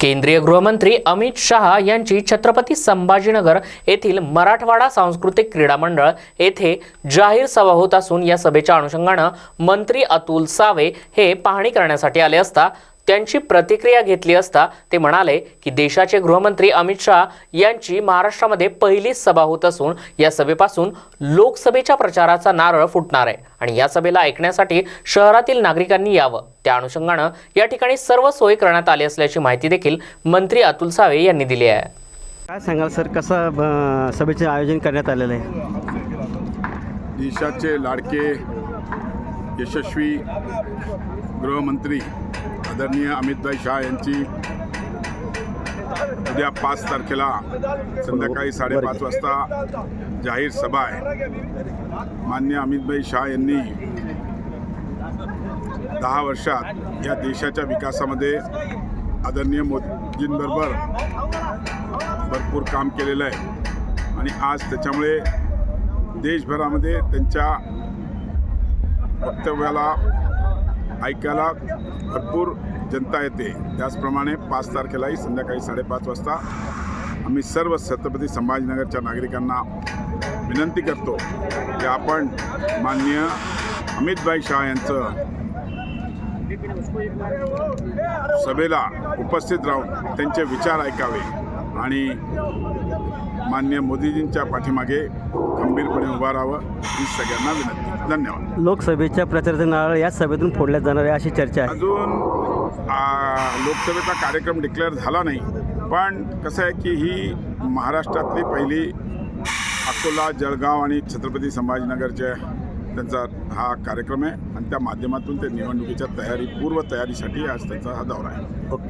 केंद्रीय गृहमंत्री अमित शहा यांची छत्रपती संभाजीनगर येथील मराठवाडा सांस्कृतिक क्रीडा मंडळ येथे जाहीर सभा होत असून या सभेच्या अनुषंगानं मंत्री अतुल सावे हे पाहणी करण्यासाठी आले असता त्यांची प्रतिक्रिया घेतली असता ते म्हणाले की देशाचे गृहमंत्री अमित शहा यांची महाराष्ट्रामध्ये पहिलीच सभा होत असून या सभेपासून लोकसभेच्या प्रचाराचा नारळ फुटणार आहे. आणि या सभेला ऐकण्यासाठी शहरातील नागरिकांनी यावं. त्या अनुषंगानं या ठिकाणी सर्व सोय करण्यात आली असल्याची माहिती देखील मंत्री अतुल सावे यांनी दिली आहे. काय सांगाल सर? कसं सभेचे आयोजन करण्यात आलेलं आहे? देशाचे लाडके यशस्वी गृहमंत्री आदरणीय अमितभाई शाह यांची उद्या पाच तारखेला संध्याकाळी साडेपाच वाजता जाहीर सभा आहे. मान्य अमितभाई शाह यांनी दहा वर्षात या देशाच्या विकासामध्ये आदरणीय मोदींबरोबर भरपूर काम केलेलं आहे. आणि आज त्याच्यामुळे देशभरामध्ये त्यांच्या वक्तव्याला ऐकायला भरपूर जनता येते. त्याचप्रमाणे पाच तारखेलाही संध्याकाळी साडेपाच वाजता आम्ही सर्व छत्रपती संभाजीनगरच्या नागरिकांना विनंती करतो की आपण माननीय अमितभाई शाह यांचं सभेला उपस्थित राहून त्यांचे विचार ऐकावे आणि मान्य मोदीजींच्या पाठीमागे खंबीरपणे उभा राहावं ही सगळ्यांना विनंती. धन्यवाद. लोकसभेच्या प्रचाराचे नारळ याच सभेतून फोडण्यात जाणार आहे अशी चर्चा आहे. अजून लोकसभेचा कार्यक्रम डिक्लेअर झाला नाही पण कसं आहे की ही महाराष्ट्रातली पहिली अकोला जळगाव आणि छत्रपती संभाजीनगरचे त्यांचा हा कार्यक्रम आहे आणि त्या माध्यमातून ते निवडणुकीच्या तयारी पूर्व तयारीसाठी आज त्यांचा हा दौरा आहे. ओके.